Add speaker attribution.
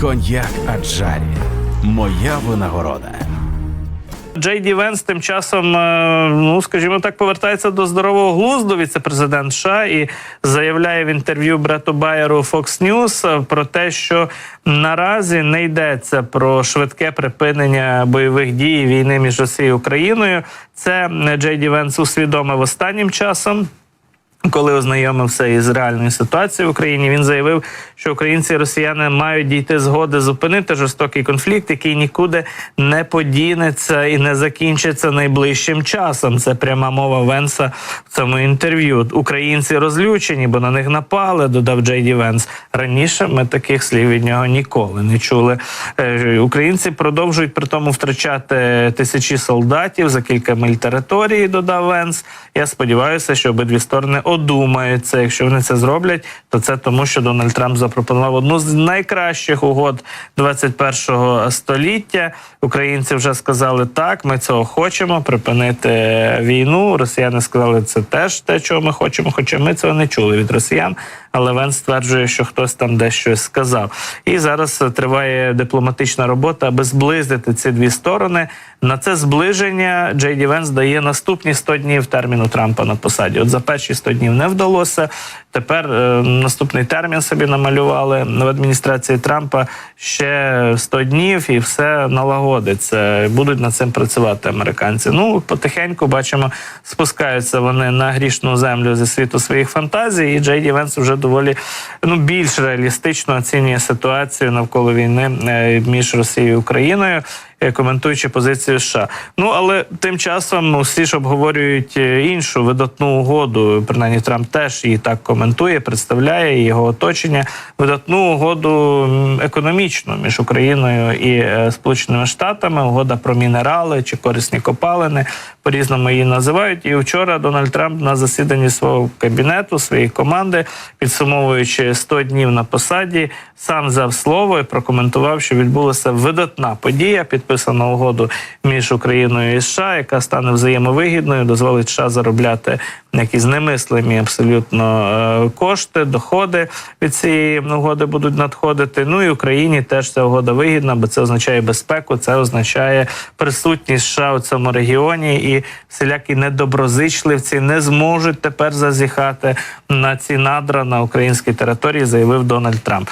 Speaker 1: Коньяк Аджарі. Моя винагорода.
Speaker 2: Джей Ді Венс тим часом, е, ну скажімо так, повертається до здорового глузду віце-президент США і заявляє в інтерв'ю Брету Байеру Fox News про те, що наразі не йдеться про швидке припинення бойових дій війни між Росією і Україною. Це е, Джей Ді Венс усвідомив останнім часом. Коли ознайомився із реальною ситуацією в Україні, він заявив, що українці і росіяни мають дійти згоди зупинити жорстокий конфлікт, який нікуди не подінеться і не закінчиться найближчим часом. Це пряма мова Венса в цьому інтерв'ю. Українці розлючені, бо на них напали. Додав Джей Ді Венс. Раніше ми таких слів від нього ніколи не чули. Е, Українці продовжують при тому втрачати тисячі солдатів за кілька миль території. Додав Венс. Я сподіваюся, що обидві сторони одумаються. Якщо вони це зроблять, то це тому, що Дональд Трамп запропонував одну з найкращих угод 21-го століття. Українці вже сказали так, ми цього хочемо припинити війну. Росіяни сказали, це теж те, чого ми хочемо. Хоча ми цього не чули від росіян. Але Вен стверджує, що хтось там десь щось сказав. І зараз триває дипломатична робота, аби зблизити ці дві сторони. На це зближення Джей Ді Венс дає наступні 100 днів терміну Трампа на посаді. От за перші 100 днів не вдалося. Тепер е, наступний термін собі намалювали в адміністрації Трампа ще 100 днів, і все налагодиться. Будуть над цим працювати американці. Ну потихеньку бачимо, спускаються вони на грішну землю зі світу своїх фантазій. І Джей Венс вже доволі ну більш реалістично оцінює ситуацію навколо війни е, між Росією і Україною. Е, Коментуючи позицію США, ну але тим часом усі ж обговорюють е, іншу видатну угоду. Принаймні Трамп теж її так коментує, представляє його оточення. Видатну угоду економічну між Україною і е, Сполученими Штатами. Угода про мінерали чи корисні копалини по різному її називають. І вчора Дональд Трамп на засіданні свого кабінету, своєї команди, підсумовуючи 100 днів на посаді, сам взяв слово і прокоментував, що відбулася видатна подія, підписана угоду між Україною і США, яка стане взаємовигідною, дозволить США заробляти якісь немислимі абсолютно е, кошти, доходи від цієї угоди будуть надходити. Ну і Україні теж ця угода вигідна, бо це означає безпеку, це означає присутність США у цьому регіоні, і всілякі недоброзичливці не зможуть тепер зазіхати на ці надра на українській території, заявив Дональд Трамп.